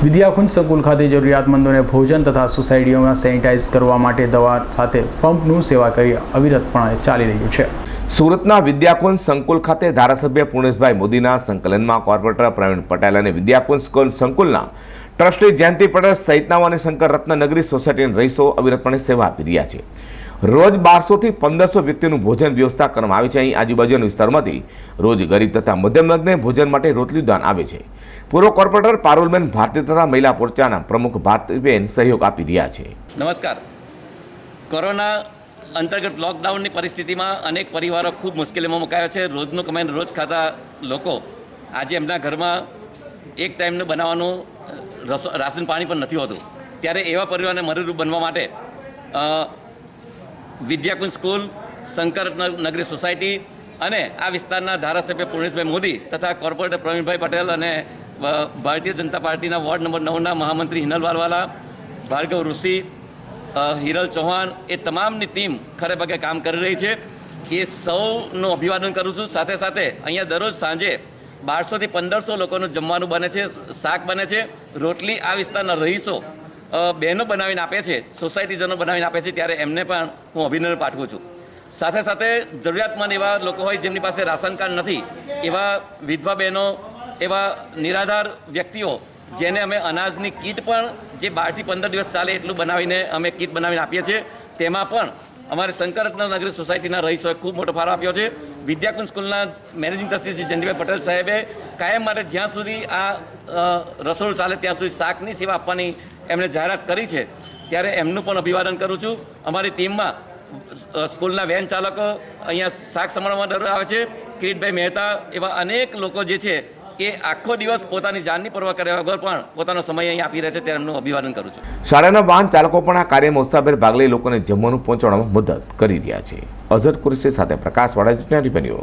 વિદ્યાકુંજ સંકુલ ખાતે જરૂરિયાતમંદોને ભોજન તથા સોસાયટીઓમાં સેનિટાઈઝ કરવા માટે દવા સાથે પંપનું સેવા કરી અવિરતપણે ચાલી રહ્યું છે. સુરતના વિદ્યાકુંજ સંકુલ ખાતે ધારાસભ્ય પૂર્ણેશભાઈ મોદીના સંકલનમાં કોર્પોરેટર પ્રવીણ પટેલ અને વિદ્યાકુંજ સ્કૂલ સંકુલના ટ્રસ્ટી જયંતિ પટેલ સહિતના અને શંકર રત્નનગરી સોસાયટીના રહીશો અવિરતપણે સેવા આપી રહ્યા છે. રોજ બારસોથી પંદરસો વ્યક્તિનું ભોજન વ્યવસ્થા કરવામાં આવે છે. અહીં આજુબાજુના વિસ્તારમાંથી રોજ ગરીબ તથા મધ્યમ વર્ગને ભોજન માટે રોટલી દાન આવે છે. પૂર્વ કોર્પોરેટર પારુલબેન ભારતી તથા મહિલા મોરચાના પ્રમુખ ભારતીબેન સહયોગ આપી રહ્યા છે. નમસ્કાર. કોરોના અંતર્ગત લોકડાઉનની પરિસ્થિતિમાં અનેક પરિવારો ખૂબ મુશ્કેલીમાં મુકાયા છે. રોજનું કમાઈને રોજ ખાતા લોકો આજે એમના ઘરમાં એક ટાઈમનું બનાવવાનું રાશન પાણી પણ નથી હોતું. ત્યારે એવા પરિવારને મદદરૂપ બનવા માટે વિદ્યાકુંજ સ્કૂલ, શંકર નગરી સોસાયટી અને આ વિસ્તારના ધારાસભ્ય પૂર્ણેશભાઈ મોદી તથા કોર્પોરેટર પ્રવીણભાઈ પટેલ અને ભારતીય જનતા પાર્ટીના વોર્ડ નંબર નવના મહામંત્રી હિનલ વાલવાલા, ભાર્ગવ ઋષિ હિરલ ચૌહાણ એ તમામની ટીમ ખરે પગે કામ કરી રહી છે. એ સૌનું અભિવાદન કરું છું. સાથે સાથે અહીંયા દરરોજ સાંજે બારસોથી પંદરસો લોકોનું જમવાનું બને છે, શાક બને છે. રોટલી આ વિસ્તારના રહીશો બહેનો બનાવીને આપે છે, સોસાયટીજનો બનાવીને આપે છે, ત્યારે એમને પણ હું અભિનંદન પાઠવું છું. સાથે સાથે જરૂરિયાતમંદ એવા લોકો હોય જેમની પાસે રાશન કાર્ડ નથી, એવા વિધવા બહેનો, એવા નિરાધાર વ્યક્તિઓ જેને અમે અનાજની કીટ પણ જે બારથી પંદર દિવસ ચાલે એટલું બનાવીને અમે કીટ બનાવીને આપીએ છીએ, તેમાં પણ અમારે શંકરરત્ન નગરી સોસાયટીના રહીશોએ ખૂબ મોટો ફાળો આપ્યો છે. વિદ્યાકુંજ સ્કૂલના મેનેજિંગ ટ્રસ્ટી શ્રી જંડીભાઈ પટેલ સાહેબે કાયમ માટે જ્યાં સુધી આ રસોડું ચાલે ત્યાં સુધી શાકની સેવા આપવાની એમણે જાહેરાત કરી છે, ત્યારે એમનું પણ અભિવાદન કરું છું. અમારી ટીમમાં સ્કૂલના વેન ચાલકો અહીંયા શાક સંભાળવા આવે છે. કિરીટભાઈ મહેતા એવા અનેક લોકો જે છે, એ આખો દિવસ પોતાની જાનની પરવા કર્યા વગર પણ પોતાનો સમય અહીં આપી રહ્યા છે, ત્યારે એમનું અભિવાદન કરું છું. શાળાના વાહન ચાલકો પણ આ કાર્યમાં ઉત્સાહભેર ભાગ લઈ લોકોને જમવાનું પહોંચાડવામાં મદદ કરી રહ્યા છે. અઝર કુરશી સાથે પ્રકાશ વાળા રિપેન્યુ